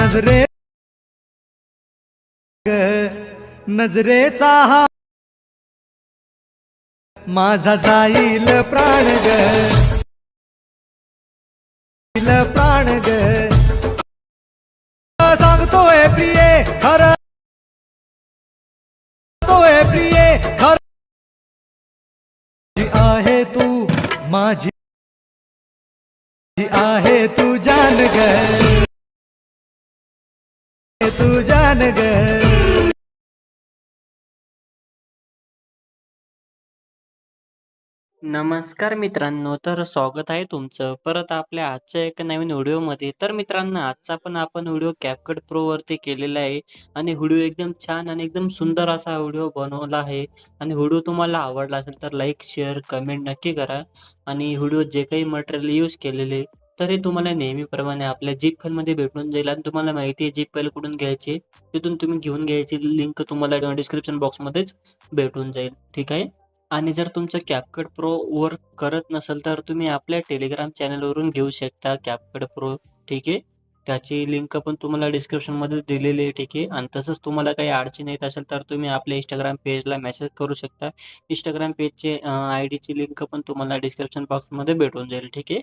नजरे ग नजरेचा हा माझा जाईल प्राण ग. प्राण ग. सांगतोय प्रिये खर तोय प्रिये खर जी आहे तू माझी जी आहे तू जान ग. ग नमस्कार मित्रांनो तर स्वागत आहे तुमचं परत आपल्या आजच्या एका नवीन व्हिडिओमध्ये. तर मित्रांनो आजचा पण आपण व्हिडिओ कॅपकट प्रो वरती केलेला आहे आणि व्हिडिओ एकदम छान आणि एकदम सुंदर असा व्हिडिओ बनवला आहे. आणि व्हिडिओ तुम्हाला आवडला असेल तर लाईक शेअर कमेंट नक्की करा. आणि व्हिडिओ जे काही मटेरियल यूज केलेले तर हे तुम्हाला नेहमीप्रमाणे आपल्या जीप फाईलमध्ये भेटून जाईल आणि तुम्हाला माहिती आहे जीप फाईल कुठून घ्यायची? तिथून तुम्ही घेऊन घ्यायची लिंक तुम्हाला डिस्क्रिप्शन बॉक्समध्येच भेटून जाईल. ठीक आहे? आणि जर तुमचं कॅपकट प्रो वर्क करत नसेल तर तुम्ही आपल्या टेलिग्राम चॅनलवरून घेऊ शकता कॅपकट प्रो ठीक आहे? त्याची लिंक पण तुम्हाला डिस्क्रिप्शनमध्ये दिलेली आहे. ठीक आहे? आणि तसंच तुम्हाला काही अडचण येत असेल तर तुम्ही आपल्या इंस्टाग्राम पेजला मेसेज करू शकता. इंस्टाग्राम पेजचे आय डीची लिंक पण तुम्हाला डिस्क्रिप्शन बॉक्समध्ये भेटून जाईल. ठीक आहे?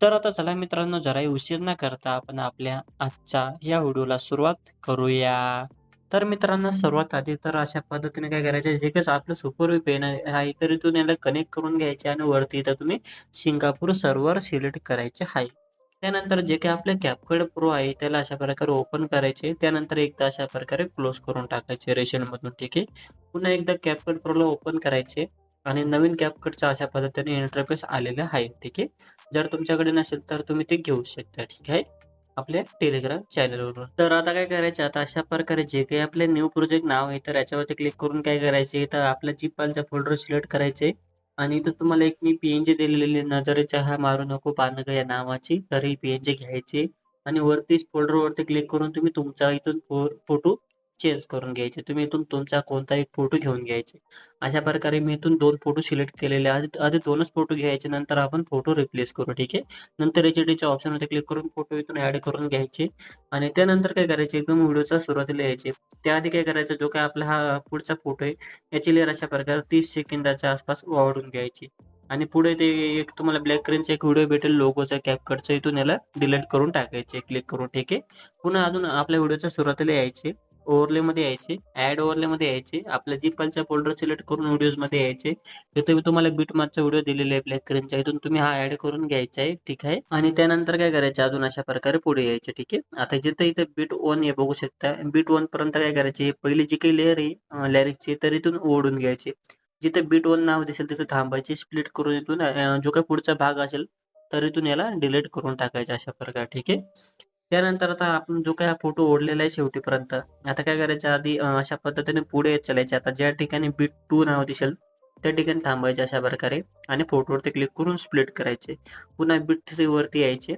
तर आता चला मित्रांनो जराही उशीर न करता आपण आपल्या आजच्या या व्हिडिओला सुरुवात करूया. तर मित्रांनो सर्वात आधी तर अशा पद्धतीने काय करायचं जे काही आपलं सुपर पेन आहे तर इथून याला कनेक्ट करून घ्यायचे आणि वरती इथं तुम्ही सिंगापूर सर्व्हर सिलेक्ट करायचे आहे. त्यानंतर जे काही आपलं कॅपकड प्रो आहे त्याला अशा प्रकारे ओपन करायचे. त्यानंतर एकदा अशा प्रकारे क्लोज करून टाकायचे रेशनमधून ठीक आहे? पुन्हा एकदा कॅपकड प्रोला ओपन करायचे. आणि नवीन कॅपकटचा अशा पद्धतीने इंटरफेस आलेला आहे ठीक आहे? जर तुमच्याकडे नसेल तर तुम्ही ते घेऊ शकता ठीक आहे? आपल्या टेलिग्राम चॅनलवर तर आता काय करायचं? आता अशा प्रकारे जे काही आपले न्यू प्रोजेक्ट नाव आहे तर याच्यावरती क्लिक करून काय करायचे? तर आपल्या जीपालचा फोल्डर सिलेक्ट करायचे. आणि इथं तुम्हाला एक मी पीएनजी दिलेली नजरेच्या हा मारू नको पानग या नावाची. तर ही पी घ्यायची. आणि वरतीच फोल्डरवरती क्लिक करून तुम्ही तुमचा इथून फोटो चेंज करून घ्यायचे. तुम्ही इथून तुमचा कोणता एक फोटो घेऊन घ्यायचे. अशा प्रकारे मी इथून दोन फोटो सिलेक्ट केलेले आधी आधी दोनच फोटो घ्यायचे नंतर आपण फोटो रिप्लेस करू ठीक आहे? नंतर एच डीच्या ऑप्शनमध्ये क्लिक करून फोटो इथून ॲड करून घ्यायचे. आणि त्यानंतर काय करायचे? एकदम व्हिडिओचा सुरुवातीला यायचे. त्याआधी काय करायचं? जो काय आपला हा पुढचा फोटो आहे याची लेअर अशा प्रकारे तीस सेकंदाच्या आसपास वाढून घ्यायची. आणि पुढे ते एक तुम्हाला ब्लॅक स्क्रीनचा एक व्हिडिओ भेटेल लोगोचा कॅपकटचा इथून याला डिलीट करून टाकायचे. क्लिक करून ठीक आहे? पुन्हा अजून आपल्या व्हिडिओच्या सुरुवातीला यायचे. ओव्हरलेमध्ये यायचे. ॲड ओव्हरलेमध्ये यायचे. आपल्या जीपलचा फोल्डर सिलेक्ट करून व्हिडिओजमध्ये यायचे. तिथे मी तुम्हाला बीट मागचा व्हिडिओ दिलेला आहे ब्लॅक स्क्रीनचा इथून तुम्ही हा ॲड करून घ्यायचा आहे. ठीक आहे? आणि त्यानंतर काय करायचं? अजून अशा प्रकारे पुढे यायचे. ठीक आहे? आता जिथं इथं बीट वन हे बघू शकता. बीट वन पर्यंत काय करायचे? पहिली जी काही लेअर आहे लॅरिकची तर इथून ओढून घ्यायचे. जिथे बीट वन नाव दिसेल तिथे थांबायचे. स्प्लिट करून इथून जो काही पुढचा भाग असेल तर इथून याला डिलीट करून टाकायचा अशा प्रकारे. ठीक आहे? त्यानंतर आता आपण जो काही फोटो ओढलेला आहे शेवटीपर्यंत आता काय करायचं? आधी अशा पद्धतीने पुढे चालायचे. आता ज्या ठिकाणी बीट टू नाव दिसेल त्या ठिकाणी थांबायचे अशा प्रकारे आणि फोटोवरती क्लिक करून स्प्लिट करायचे. पुन्हा बीट थ्री वरती यायचे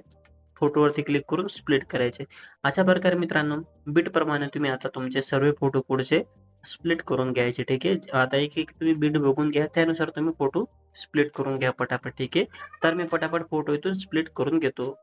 फोटोवरती क्लिक करून स्प्लिट करायचे. अशा प्रकारे मित्रांनो बीटप्रमाणे तुम्ही आता तुमचे सर्व फोटो पुढचे स्प्लिट करून घ्यायचे ठीक आहे? आता एक एक तुम्ही बीट बघून घ्या त्यानुसार तुम्ही फोटो स्प्लिट करून घ्या पटापट ठीक आहे? तर मी पटापट फोटो इथून स्प्लिट करून घेतो.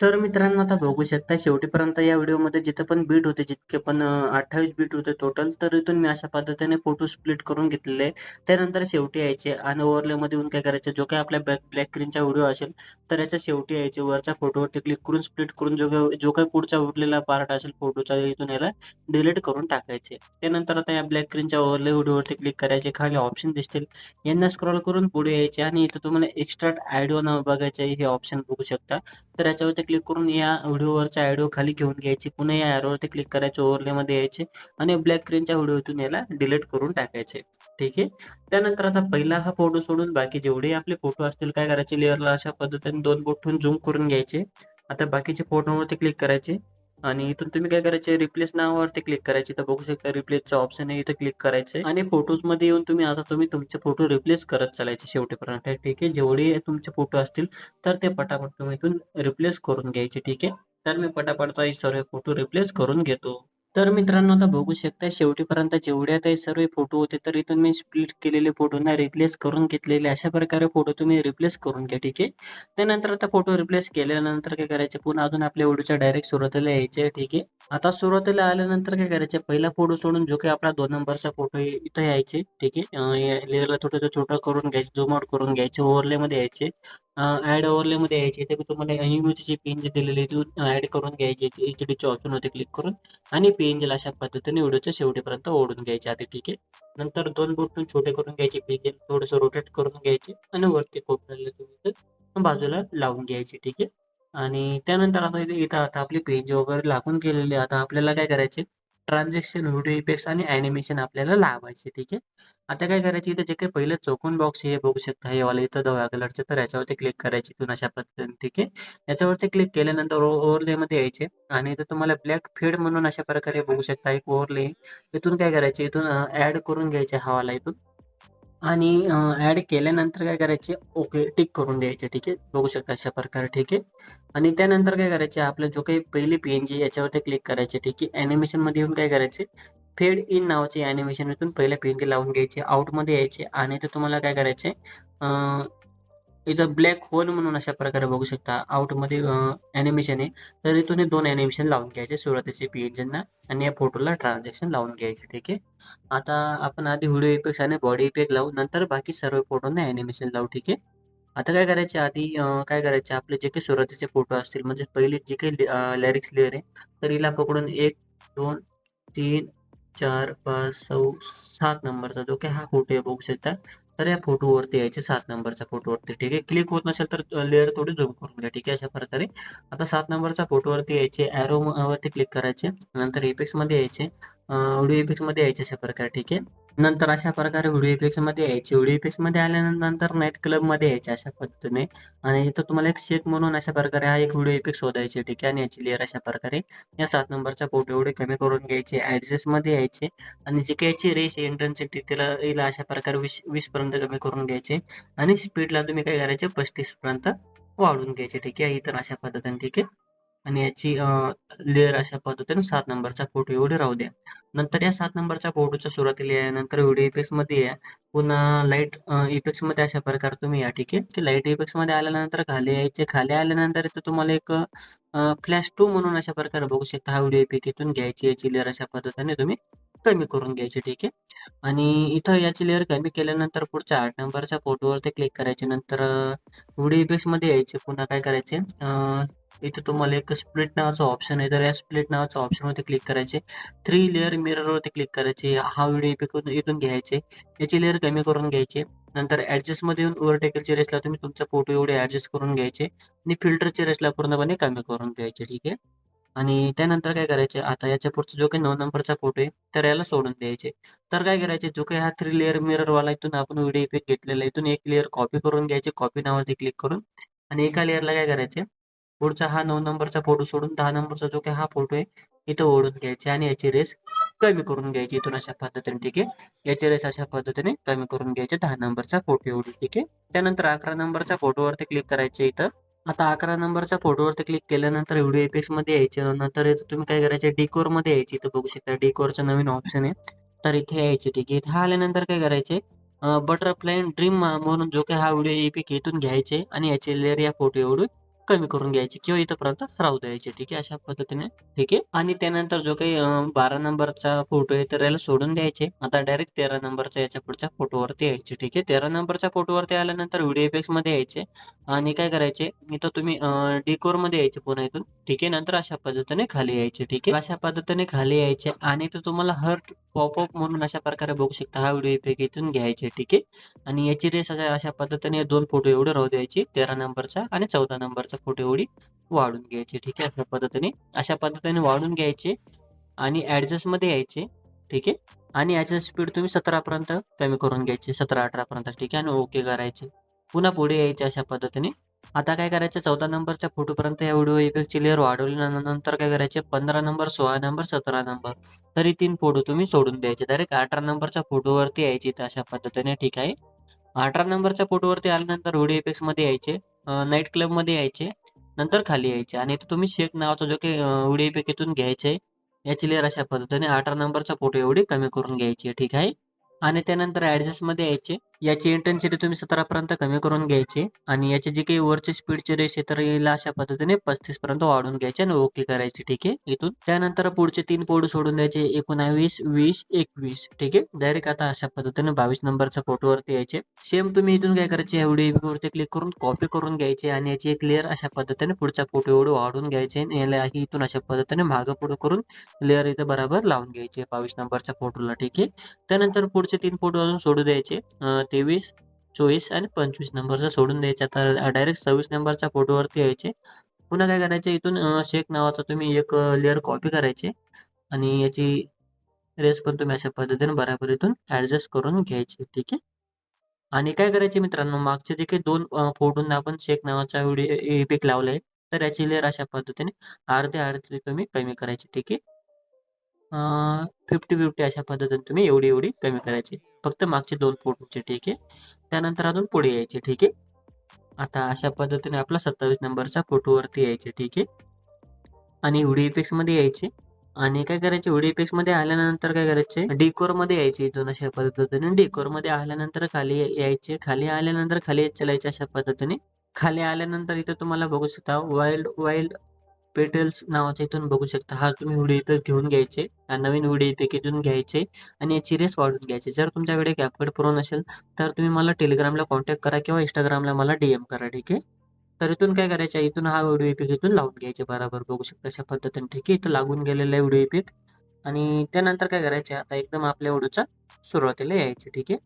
तर मित्रांनो आता बघू शकता शेवटीपर्यंत या व्हिडिओमध्ये जिथे पण बीट होते जितके पण अठ्ठावीस बीट होते टोटल तर इथून मी अशा पद्धतीने फोटो स्प्लिट करून घेतलेले आहे त्यानंतर शेवटी यायचे आणि ओव्हरलेमध्ये येऊन काय करायचे जो काही आपल्या बॅक ब्लॅक स्क्रीनचा व्हिडिओ असेल तर याच्या शेवटी यायचे वरच्या फोटोवरती क्लिक करून स्प्लिट करून जो काही जो काही पुढचा उरलेला पार्ट असेल फोटोचा इथून याला डिलीट करून टाकायचे. त्यानंतर आता या ब्लॅक स्क्रीनच्या ओव्हरले व्हिडिओवरती क्लिक करायचे खाली ऑप्शन दिसतील. यांना स्क्रॉल करून पुढे यायचे आणि इथं तुम्हाला एक्स्ट्रा आयडिओ न बघायचे हे ऑप्शन बघू शकता. तर याच्यावरती क्लिक करून या व्हिडिओवरचा आयडिओ खाली घेऊन घ्यायची. पुन्हा या ॲरोवरती क्लिक करायचे ओव्हरलेमध्ये यायचे आणि ब्लॅक स्क्रीनच्या व्हिडिओतून याला डिलीट करून टाकायचे. ठीक आहे? त्यानंतर आता पहिला हा फोटो सोडून बाकी जेवढे आपले फोटो असतील काय करायचे? लेअरला अशा पद्धतीने दोन बोट ठेवून झूम करून घ्यायचे. आता बाकीचे फोटोवरती क्लिक करायचे. आणि इथून तुम्ही काय करायचे? रिप्लेस नावावरती क्लिक करायचे. तर बघू शकता रिप्लेसचा ऑप्शन आहे इथं क्लिक करायचे. आणि फोटोजमध्ये येऊन तुम्ही आता तुम्ही तुमचे फोटो रिप्लेस करत चालायचे शेवटीपर्यंत. ठीक आहे? जेवढे तुमचे फोटो असतील तर ते पटापट तुम्ही इथून रिप्लेस करून घ्यायचे. ठीक आहे? तर मी पटापटचा सर्व फोटो रिप्लेस करून घेतो. तर मित्रांनो आता बघू शकता शेवटीपर्यंत जेवढे आता हे सर्व फोटो होते तर इथून मी स्प्लिट केलेले फोटोना रिप्लेस करून घेतलेले. अशा प्रकारे फोटो तुम्ही रिप्लेस करून घ्या ठीक आहे? त्यानंतर आता फोटो रिप्लेस केल्यानंतर काय करायचे? पुन्हा अजून आपल्या व्हिडिओच्या डायरेक्ट सुरुवातीला यायचे ठीक आहे? आता सुरुवातीला आल्यानंतर काय करायचे? पहिला फोटो सोडून जो काही आपला दोन नंबरचा फोटो इथं यायचे ठीक आहे? लेअरला थोडं छोटं करून घ्यायचे झूम आउट करून घ्यायचे ओव्हरले मध्ये यायचे. ऍड ओव्हरलेमध्ये यायचे ते मी तुम्हाला इमोजीची पेंज जे दिलेली ती ऍड करून घ्यायची एच डीचे ऑप्शन होते क्लिक करून आणि पेंजला अशा पद्धतीने व्हिडिओच्या शेवटीपर्यंत ओढून घ्यायचे आधी ठीक आहे नंतर दोन बोटून छोटे करून घ्यायचे पेंजल थोडंसं रोटेट करून घ्यायचे आणि वरती कोपऱ्याला तुम्ही बाजूला लावून घ्यायचे ठीक आहे आणि त्यानंतर आता इथे इथं आता आपली पेंज वगैरे लागून गेलेली आहे. आता आपल्याला काय करायचे ट्रान्झॅक्शन व्हिडिओ इफेक्ट्स आणि ॲनिमेशन आपल्याला लावायचे ठीक आहे? आता काय करायचे इथे जे काही पहिलं चौकोन बॉक्स हे बघू शकता हे वाला इथं धव्या कलरचं तर याच्यावरती क्लिक करायची इथून अशा पद्धतीने ठीक आहे? याच्यावरती क्लिक केल्यानंतर ओव्हरले मध्ये यायचे आणि इथं तुम्हाला ब्लॅक फेड म्हणून अशा प्रकारे बघू शकता एक ओव्हरले इथून काय करायचे इथून ऍड करून घ्यायचे हा वाला इथून. आणि ऍड केल्यानंतर काय करायचे? ओके टिक करून द्यायचे ठीक आहे? बघू शकता अशा प्रकारे ठीक आहे? आणि त्यानंतर काय करायचे? आपलं जो काही पहिली पी एन जी याच्यावरती क्लिक करायचे ठीक आहे? ॲनिमेशनमध्ये येऊन काय करायचे? फेड इन नावाचे ॲनिमेशन इथून पहिल्या पी एन जी लावून घ्यायचे आउटमध्ये यायचे आणि ते तुम्हाला काय करायचे? इथं ब्लॅक होल म्हणून अशा प्रकारे बघू शकता. आउटमध्ये ॲनिमेशन आहे. तर इथून हे दोन ॲनिमेशन लावून घ्यायचे. सुरुवातीचे पी एन आणि या फोटोला ट्रान्झॅक्शन लावून घ्यायचे ठीक आहे? आता आपण आधी व्हिडिओ इफेक्ट आणि बॉडी इफेक्ट लावू. नंतर बाकी सर्व फोटोंना ॲनिमेशन लावू ठीक आहे? आता काय करायचे? आधी काय करायचे? आपले जे काही सुरुवातीचे फोटो असतील म्हणजे पहिले जे काही लिरिक्स लिअर आहे तर हिला पकडून एक दोन तीन चार पाच सहा सात नंबरचा जो काही हा फोटो आहे बघू शकता. तर या फोटोवरती यायचे सात नंबरच्या फोटोवरती ठीक आहे? क्लिक होत नसेल तर लेअर थोडी झूम करून घ्या ठीक आहे? अशा प्रकारे. आता सात नंबरच्या फोटोवरती यायचे ॲरो वरती क्लिक करायचे. नंतर इफेक्ट्समध्ये यायचे. व्हिडिओ इफेक्टमध्ये यायचे अशा प्रकारे ठीक आहे? नंतर अशा प्रकारे व्हिडिओ इफेक्ट्समध्ये यायचे. व्हिडिओ इफेक्टमध्ये आल्यानंतर नाईट क्लबमध्ये यायचे अशा पद्धतीने. आणि इथं तुम्हाला एक शेक म्हणून अशा प्रकारे हा एक व्हिडिओ इफेक्ट शोधायचे ठीक आहे? आणि याची लेअर अशा प्रकारे या सात नंबरचा फोटो एवढे कमी करून घ्यायचे. ऍडजस्टमध्ये यायचे. आणि जे काही याची रेस इंटेन्सिटी तिला हिला अशा प्रकारे वीस वीस पर्यंत कमी करून घ्यायचे. आणि स्पीडला तुम्ही काय करायचे? पस्तीस पर्यंत वाढून घ्यायचे ठीक आहे? इतर अशा पद्धतीने ठीक आहे? आणि याची लेअर अशा पद्धतीने सात नंबरचा फोटो एवढे राहू द्या. नंतर या सात नंबरच्या फोटोच्या सुरुवातीला या नंतर व्हिडिओ इफेक्ट्समध्ये या. पुन्हा लाइट इफेक्ट्समध्ये अशा प्रकारे तुम्ही या ठीक आहे? की लाइट इफेक्ट्समध्ये आल्यानंतर खाली यायचे खाली आल्यानंतर इथं तुम्हाला एक फ्लॅश टू म्हणून अशा प्रकारे बघू शकता. हा व्हिडिओ इफेक्ट इथून घ्यायची याची लेअर अशा पद्धतीने तुम्ही कमी करून घ्यायची ठीक आहे? आणि इथं याची लेअर कमी केल्यानंतर पुढच्या आठ नंबरच्या फोटोवरती क्लिक करायचे. नंतर व्हिडिओ इफेक्ट्समध्ये यायचे. पुन्हा काय करायचे? इथे तुम्हाला एक स्प्लिट नावाचा ऑप्शन आहे. तर या स्प्लिट नावाच्या ऑप्शनवरती क्लिक करायचे. थ्री लेअर मिररवरती क्लिक करायचे. हा व्हिडिओ इफेक्ट इथून घ्यायचे. याची लेअर कमी करून घ्यायचे. नंतर ॲडजस्टमध्ये येऊन ओव्हरटेकलच्या रेसला तुम्ही तुमचा फोटो एवढे ॲडजस्ट करून घ्यायचे. आणि फिल्टरच्या रेसला पूर्णपणे कमी करून घ्यायचे ठीक आहे? आणि त्यानंतर काय करायचे? आता याच्या पुढचा जो काही नऊ नंबरचा फोटो आहे तर याला सोडून द्यायचे. तर काय करायचे? जो काही हा थ्री लेअर मिररवाला इथून आपण व्हिडिओ इफेक्ट घेतलेला इथून एक लेअर कॉपी करून घ्यायचे. कॉपी नावावरती क्लिक करून. आणि एका लेअरला काय करायचे? पुढचा हा नऊ नंबरचा फोटो सोडून दहा नंबरचा जो काही हा फोटो आहे इथं ओढून घ्यायचे आणि याची रेस कमी करून घ्यायची. इथून अशा पद्धतीने ठीक आहे? याची रेस अशा पद्धतीने कमी करून घ्यायचे. दहा नंबरचा फोटो एवढी ठीक आहे? त्यानंतर अकरा नंबरच्या फोटोवरती क्लिक करायचे इथं. आता अकरा नंबरच्या फोटोवरती क्लिक केल्यानंतर व्हिडिओ इफेक्ट्समध्ये यायचे. नंतर इथं तुम्ही काय करायचे? डिकोरमध्ये यायचे. इथं बघू शकता डिकोरचं नवीन ऑप्शन आहे. तर इथे यायचे ठीक आहे? इथे आल्यानंतर काय करायचे? बटरफ्लाय ड्रीम म्हणून जो काही हा व्हिडिओ इफेक्ट इथून घ्यायचे आणि याचे लेअर या फोटो एवढी कमी करून घ्यायची किंवा इथंपर्यंत राहू द्यायचे ठीक आहे? अशा पद्धतीने ठीक आहे? आणि त्यानंतर जो काही बारा नंबरचा फोटो आहे तर याला सोडून द्यायचे. आता डायरेक्ट तेरा नंबरचा याच्या पुढच्या फोटोवरती यायचे ठीक आहे? तेरा नंबरच्या फोटोवरती आल्यानंतर व्हिडिओ इफेक्टमध्ये यायचे. आणि काय करायचे? इथं तुम्ही डिकोरमध्ये यायचे पुन्हा इथून ठीक आहे? नंतर अशा पद्धतीने खाली यायचे ठीक आहे? अशा पद्धतीने खाली यायचे आणि इथं तुम्हाला हर्ट पॉपअप म्हणून अशा प्रकारे बघू शकता हा व्हिडिओ इफेक्ट इथून घ्यायचे ठीक आहे? आणि याची रेस अशा अशा पद्धतीने दोन फोटो एवढे राहू द्यायचे तेरा नंबरचा आणि चौदा नंबरचा फोटो एवढी वाढून घ्यायची ठीक आहे अशा पद्धतीने. अशा पद्धतीने वाढून घ्यायचे आणि ॲडजस्टमध्ये यायचे ठीक आहे. आणि याची स्पीड तुम्ही सतरापर्यंत कमी करून घ्यायची सतरा अठरापर्यंत ठीक आहे आणि ओके करायचे. पुन्हा पुढे यायचे अशा पद्धतीने. आता काय करायचं चौदा नंबरच्या फोटोपर्यंत या व्हिडिओ इफेक्टची लेअर वाढवल्यानंतर काय करायचे पंधरा नंबर सोळा नंबर सतरा नंबर तरी तीन फोटो तुम्ही सोडून द्यायचे. डायरेक्ट अठरा नंबरच्या फोटोवरती यायचे इथं अशा पद्धतीने ठीक आहे. अठरा नंबरच्या फोटोवरती आल्यानंतर व्हिडिओ इफेक्समध्ये यायचे. नाईट क्लबमध्ये यायचे नंतर खाली यायचे. आणि तुम्ही शेक नावाचा जो काही उडी इफेक्ट घ्यायचे याची लेअर अशा पद्धतीने अठरा नंबरचा फोटो एवढी कमी करून घ्यायची ठीक आहे? आणि त्यानंतर ॲडजस्टमध्ये यायचे. याची इंटेन्सिटी तुम्ही सतरापर्यंत कमी करून घ्यायची आणि याचे जे काही वरचे स्पीडचे रेस आहे तर याला अशा पद्धतीने पस्तीस पर्यंत वाढून घ्यायचे आणि ओके करायची ठीक आहे? इथून त्यानंतर पुढचे तीन फोटो सोडून द्यायचे एकोणावीस वीस एकवीस ठीक आहे? डायरेक्ट आता अशा पद्धतीने बावीस नंबरच्या फोटोवरती यायचे. सेम तुम्ही इथून काय करायचे एवढी वरती क्लिक करून कॉपी करून घ्यायचे आणि याची एक लेअर अशा पद्धतीने पुढचा फोटो एवढं वाढून घ्यायचे आणि याला इथून अशा पद्धतीने मागं पुढं करून लेअर इथं बरोबर लावून घ्यायचे बावीस नंबरच्या फोटोला ठीक आहे? त्यानंतर पुढचे तीन फोटो अजून सोडू द्यायचे. तेवीस चोवीस आणि पंचवीस नंबरचा सोडून द्यायचा. तर डायरेक्ट सव्वीस नंबरच्या फोटोवरती यायचे. पुन्हा काय करायचे इथून शेक शेख नावाचा तुम्ही एक लेअर कॉपी करायचे. आणि याची रेस पण तुम्ही अशा पद्धतीने बराबर इथून ॲडजस्ट करून घ्यायची ठीक आहे? आणि काय करायचे मित्रांनो मागचे देखील दोन फोटोंना आपण शेख नावाचा व्हिडिओ इफेक्ट लावलाय तर याची लेअर अशा पद्धतीने अर्धे अर्धे तुम्ही कमी करायची ठीक आहे? फिफ्टी फिफ्टी अशा पद्धतीने तुम्ही एवढी एवढी कमी करायची. फक्त मागचे दोन पोटचे ठीक आहे. त्यानंतर अजून पुढे यायचे ठीक आहे. आता अशा पद्धतीने आपला सत्तावीस नंबरच्या फोटोवरती यायचे ठीक आहे. आणि व्हिडिओ इफेक्ट्समध्ये यायचे. आणि काय करायचे? व्हिडिओ इफेक्ट्समध्ये आल्यानंतर काय करायचे? डेकोरमध्ये यायचे इथून अशा पद्धतीने. डेकोरमध्ये आल्यानंतर खाली यायचे. खाली आल्यानंतर खाली चलायचे अशा पद्धतीने. खाली आल्यानंतर इथं तुम्हाला बघू शकता वाईल्ड वाईल्ड पेटल्स नावाचा इथून बघू शकता. हा तुम्ही व्हिडिओ इफेक्ट घेऊन घ्यायचे हा नवीन व्हिडिओ इफेक्ट इथून घ्यायचे आणि याची रेस वाढून घ्यायची. जर तुमच्याकडे कॅपकट प्रो नसेल तर तुम्ही मला टेलिग्रामला कॉन्टॅक्ट करा किंवा इंस्टाग्रामला मला डीएम करा ठीक आहे? तर इथून काय करायचं आहे, इथून हा व्हिडिओ इफेक्ट इथून लावून घ्यायचे बरोबर. बघू शकता अशा पद्धतीने ठीक आहे? इथं लागून गेलेला आहे व्हिडिओ इफेक्ट आणि त्यानंतर काय करायचे आता एकदम आपल्या व्हिडिओच्या सुरुवातीला यायचे ठीक आहे?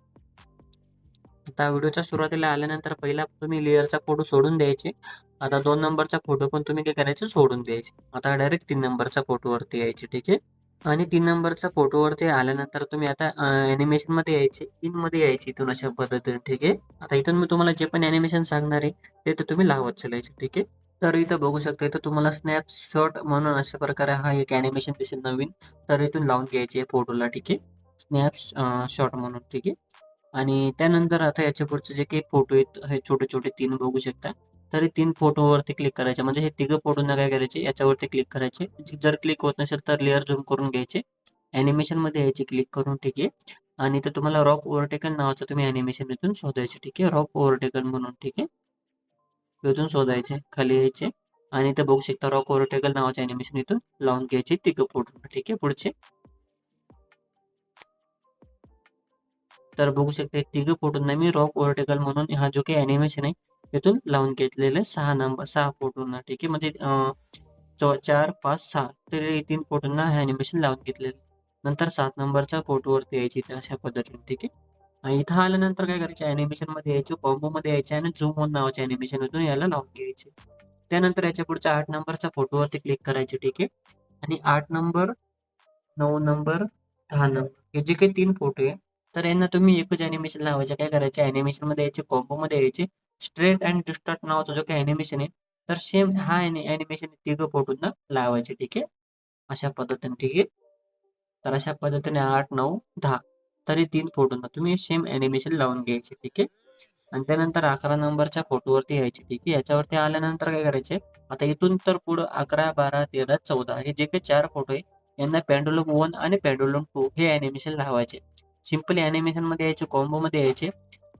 आता व्हिडिओच्या सुरुवातीला आल्यानंतर पहिला तुम्ही लेअरचा फोटो सोडून द्यायचे. आता दोन नंबरचा फोटो पण तुम्ही काय करायचे? सोडून द्यायचे. आता डायरेक्ट तीन नंबरच्या फोटोवरती यायचे ठीक आहे? आणि तीन नंबरच्या फोटोवरती आल्यानंतर तुम्ही आता ॲनिमेशनमध्ये यायचे. इनमध्ये यायचे इथून अशा पद्धतीने ठीक आहे? आता इथून मी तुम्हाला जे पण ॲनिमेशन सांगणार आहे ते तर तुम्ही लावत चालायचे ठीक आहे? तर इथं बघू शकता इथं तुम्हाला स्नॅपशॉट म्हणून अशा प्रकारे हा एक ॲनिमेशन दिसेल नवीन. तर इथून लावून घ्यायचे फोटोला ठीक आहे? स्नॅप शॉट म्हणून ठीक आहे? आणि त्यानंतर आता याच्या पुढचे जे काही फोटो आहेत हे छोटे छोटे तीन बघू शकता. तरी तीन फोटोवरती क्लिक करायचे. म्हणजे हे तिघं फोटोंना काय करायचे याच्यावरती क्लिक करायचे. जर क्लिक होत नसेल तर लेअर झूम करून घ्यायचे. ॲनिमेशनमध्ये यायचे क्लिक करून ठीक आहे. आणि तर तुम्हाला रॉक ओव्हरटेकन नावाचं तुम्ही ॲनिमेशन इथून शोधायचे ठीक आहे. रॉक ओव्हरटेकन म्हणून ठीक आहे. इथून शोधायचे खाली यायचे. आणि ते बघू शकता रॉक ओव्हरटेकल नावाचे ॲनिमेशन इथून लावून घ्यायचे तिघं फोटो ठीक आहे. पुढचे तर बघू शकते तिघं फोटोंना मी रॉक ओव्हरटेकल म्हणून हा जो काही ॲनिमेशन आहे इथून लावून घेतलेले सहा नंबर सहा फोटोंना ठीक आहे? म्हणजे चौ चार पाच सहा तर तीन फोटोंना हे अॅनिमेशन लावून घेतलेलं. नंतर सात नंबरच्या फोटोवरती यायची इथे अशा पद्धतीने ठीक आहे? इथं आल्यानंतर काय करायचं ॲनिमेशनमध्ये यायचे कॉम्बो मध्ये यायचे आणि झूम ऑन नावाचे अॅनिमेशन होतं याला लावून घ्यायचे. त्यानंतर याच्या पुढच्या आठ नंबरच्या फोटोवरती क्लिक करायचे ठीक आहे? आणि आठ नंबर नऊ नंबर दहा नंबर हे जे काही तीन फोटो आहे तर यांना तुम्ही एकच अॅनिमेशन लावायचे. काय करायचे? अॅनिमेशनमध्ये यायचे कॉम्बो मध्ये यायचे. स्ट्रेट अँड डिस्टार्ट नावाचा जो काही अॅनिमेशन आहे तर सेम हा अॅनिमेशन तिघं फोटोंना लावायचे ठीक आहे? अशा पद्धतीने ठीक आहे? तर अशा पद्धतीने आठ नऊ दहा तरी तीन फोटोंना तुम्ही सेम ॲनिमेशन लावून घ्यायचे ठीक आहे? आणि त्यानंतर अकरा नंबरच्या फोटोवरती यायचे ठीक आहे? याच्यावरती आल्यानंतर काय करायचे? आता इथून तर पुढं अकरा बारा तेरा चौदा हे जे काही चार फोटो आहे यांना पॅन्डुलम वन आणि पॅन्डुलम टू हे ॲनिमेशन लावायचे. सिम्पली ॲनिमेशनमध्ये यायचे कॉम्बो मध्ये यायचे.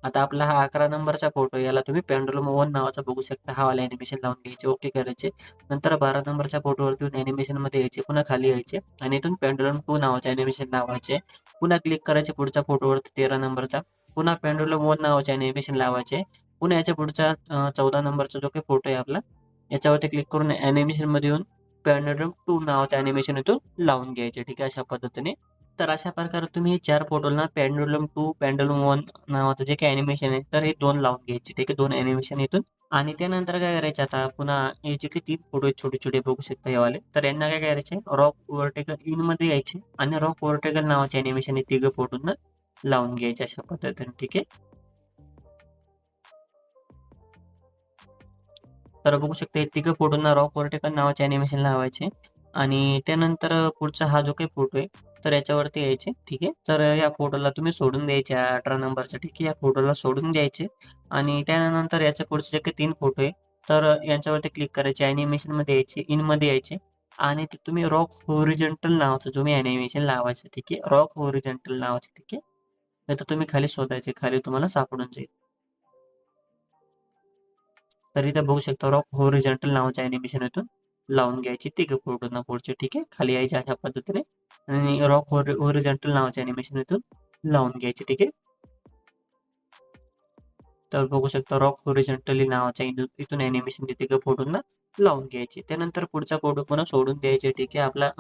आता आपला हा अकरा नंबरचा फोटो याला तुम्ही पेंडुलम ओन नावाचा बघू शकता. हा वाला ॲनिमेशन लावून घ्यायचे ओके करायचे. नंतर बारा नंबरच्या फोटोवरती ॲनिमेशनमध्ये यायचे पुन्हा खाली यायचे. आणि इथून पेंडुलम टू नावाचे ॲनिमेशन लावायचे. पुन्हा क्लिक करायचे पुढच्या फोटोवरती तेरा नंबरचा. पुन्हा पेंडुलम ओन नावाचे अॅनिमेशन लावायचे. पुन्हा याच्या पुढचा चौदा नंबरचा जो काही फोटो आहे आपला याच्यावरती क्लिक करून ॲनिमेशनमध्ये येऊन पेंडुलम टू नावाचे ॲनिमेशन इथून लावून घ्यायचे. ठीक आहे अशा पद्धतीने. तर अशा प्रकारे तुम्ही हे चार पोर्टलना पॅन्डुलम टू पॅन्डुलम वन नावाचं जे काही ॲनिमेशन आहे तर हे दोन लावून घ्यायचे ठीक आहे? दोन ॲनिमेशन इथून. आणि त्यानंतर काय करायचे आता पुन्हा हे जे काही तीन फोटो आहेत छोटे छोटे बघू शकता हे वाले. तर यांना काय करायचे रॉक ओव्हरटेकल इनमध्ये यायचे आणि रॉक ओव्हरटेकल नावाचे ॲनिमेशन हे तिघं फोटोंना लावून घ्यायचे अशा पद्धतीने ठीक आहे? तर बघू शकता हे तिघं फोटोंना रॉक ओव्हरटेकल नावाचे ॲनिमेशन लावायचे. आणि त्यानंतर पुढचा हा जो काही फोटो आहे तर याच्यावरती यायचे ठीक आहे तर या फोटोला तुम्ही सोडून द्यायचे अठरा नंबरचा ठीक आहे या फोटोला सोडून द्यायचे आणि त्यानंतर याच्या पुढचे जे काही तीन फोटो आहे तर यांच्यावरती क्लिक करायचे ॲनिमेशनमध्ये यायचे इनमध्ये यायचे आणि ते तुम्ही रॉक होरिजेंटल नावाचं तुम्ही ॲनिमेशन लावायचं ठीक आहे. रॉक होरिजेंटल नावाचं ठीक आहे. नाहीतर तुम्ही खाली शोधायचे. खाली तुम्हाला सापडून जाईल. तर इथं बघू शकता रॉक होरिजेंटल नावाच्या ॲनिमेशन इथून लावून घ्यायची तिघं फोटोना पुढचे ठीक आहे. खाली यायचे अशा पद्धतीने आणि रॉक होरि होरिझॉन्टल अॅनिमेशन ॲनिमेशन इथून लावून घ्यायचे ठीक आहे. तर बघू शकता रॉक होरिजेंटली नावाच्या इथून अॅनिमेशन ॲनिमेशन तिघं फोटोंना लावून घ्यायचे. त्यानंतर पुढचा फोटो पुन्हा सोडून द्यायचे ठीक आहे. आपला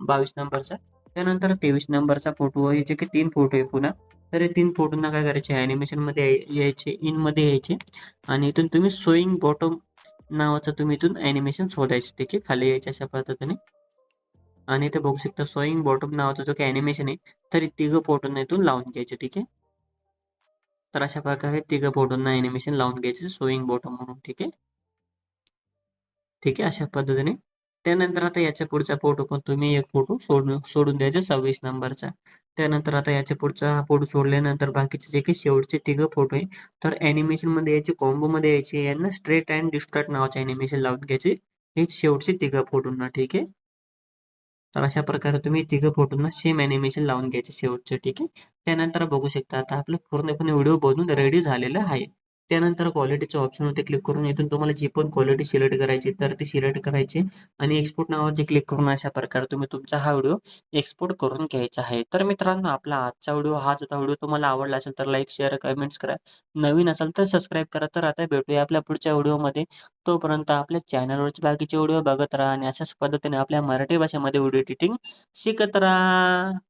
बावीस नंबरचा. त्यानंतर 23 नंबरचा फोटो याचे जे काही 3 फोटो आहे पुन्हा. तर हे तीन फोटोंना काय करायचे अॅनिमेशनमध्ये यायचे, इनमध्ये यायचे आणि इथून तुम्ही सोईंग बॉटम नावाचं तुम्ही इथून ॲनिमेशन शोधायचे ठीक आहे. खाली यायचे अशा पद्धतीने. आणि इथे बघू शकता सोईंग बॉटम नावाचा जो काही ॲनिमेशन आहे, तरी तिघं फोटोंना इथून लावून घ्यायचे ठीक आहे. तर अशा प्रकारे तिघं फोटोंना ॲनिमेशन लावून घ्यायचे सोईंग बॉटम म्हणून ठीक आहे. ठीक आहे. अशा पद्धतीने. त्यानंतर आता याच्या पुढचा फोटो पण तुम्ही एक फोटो सोडून सोडून द्यायचा 26 नंबरचा. त्यानंतर आता याच्या पुढचा हा फोटो सोडल्यानंतर बाकीचे जे काही शेवटचे तिघं फोटो आहे, तर ॲनिमेशनमध्ये यायचे, कॉम्बोमध्ये यायचे. यांना स्ट्रेट अँड डिस्टॉर्ट नावाचे ॲनिमेशन लावून घ्यायचे. हे शेवटचे तिघं फोटोंना ठीक आहे. तर अशा प्रकारे तुम्ही तिघं फोटोंना सेम ॲनिमेशन लावून घ्यायचे शेवटचे ठीक आहे. त्यानंतर बघू शकता आता आपलं पूर्णपणे व्हिडिओ बनून रेडी झालेलं आहे. त्यानंतर क्वालिटीचे ऑप्शन होते क्लिक करून इथून तुम्हाला जी पण क्वालिटी सिलेक्ट करायची तर ती सिलेक्ट करायची आणि एक्सपोर्ट नावावरती क्लिक करून अशा प्रकारे तुम्ही तुमचा हा व्हिडिओ एक्सपोर्ट करून घ्यायचा आहे. तर मित्रांनो आपला आजचा व्हिडिओ हाच होता. व्हिडिओ तुम्हाला आवडला असेल तर लाईक, शेअर, कमेंट्स करा. नवीन असाल तर सबस्क्राईब करा. तर आता भेटूया आपल्या पुढच्या व्हिडिओमध्ये. तोपर्यंत आपल्या चॅनलवरचे बाकीचे व्हिडिओ बघत राहा आणि अशाच पद्धतीने आपल्या मराठी भाषेमध्ये व्हिडिओ एडिटिंग शिकत राहा.